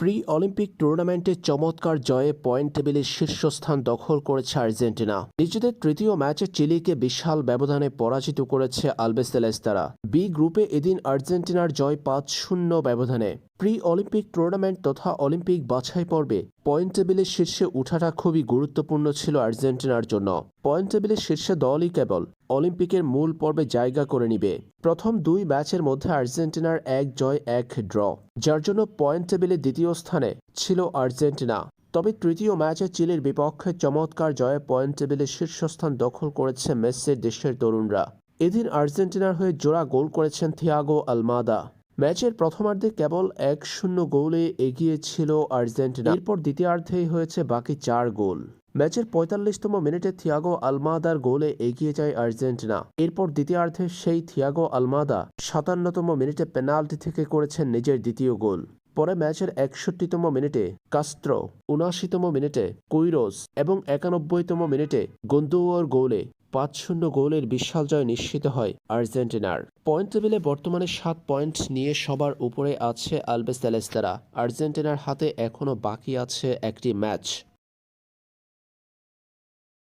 Pre Olympic টুর্নামেন্টে চমৎকার জয়ে পয়েন্ট টেবিলে শীর্ষস্থান দখল করেছে আর্জেন্টিনা। নিজেদের তৃতীয় ম্যাচে চিলিকে বিশাল ব্যবধানে পরাজিত করেছে আলবেসেলেস্তারা বি গ্রুপে এদিন আর্জেন্টিনার জয় পাঁচ শূন্য ব্যবধানে। প্রি অলিম্পিক টুর্নামেন্ট তথা অলিম্পিক বাছাই পর্বে পয়েন্ট টেবিলের শীর্ষে ওঠাটা খুবই গুরুত্বপূর্ণ ছিল আর্জেন্টিনার জন্য। পয়েন্ট টেবিলের শীর্ষে দলই কেবল অলিম্পিকের মূল পর্বে জায়গা করে নিবে। প্রথম দুই ম্যাচের মধ্যে আর্জেন্টিনার এক জয়, এক ড্র, যার জন্য পয়েন্ট টেবিলে দ্বিতীয় স্থানে ছিল আর্জেন্টিনা। তবে তৃতীয় ম্যাচে চিলির বিপক্ষে চমৎকার জয়ে পয়েন্ট টেবিলে শীর্ষস্থান দখল করেছে মেসির দেশের তরুণরা। এদিন আর্জেন্টিনার হয়ে জোড়া গোল করেছেন থিয়াগো আলমাদা। ম্যাচের প্রথমার্ধে কেবল এক শূন্য গোলে এগিয়ে ছিল আর্জেন্টিনা। এরপর দ্বিতীয়ার্ধেই হয়েছে বাকি চার গোল। ম্যাচের পঁয়তাল্লিশতম মিনিটে থিয়াগো আলমাদার গোলে এগিয়ে যায় আর্জেন্টিনা। এরপর দ্বিতীয়ার্ধে সেই থিয়াগো আলমাদা সাতান্নতম মিনিটে পেনাল্টি থেকে করেছেন নিজের দ্বিতীয় গোল। পরে ম্যাচের একষট্টিতম মিনিটে কাস্ত্রো, উনআশিতম মিনিটে কুইরোস এবং একানব্বইতম মিনিটে গন্দুয়োর গোলে পাঁচ শূন্য গোলের বিশাল জয় নিশ্চিত হয় আর্জেন্টিনার। পয়েন্ট টেবিলে বর্তমানে সাত পয়েন্ট নিয়ে সবার উপরে আছে আলবেস তেলেস্তারা আর্জেন্টিনার হাতে এখনও বাকি আছে একটি ম্যাচ।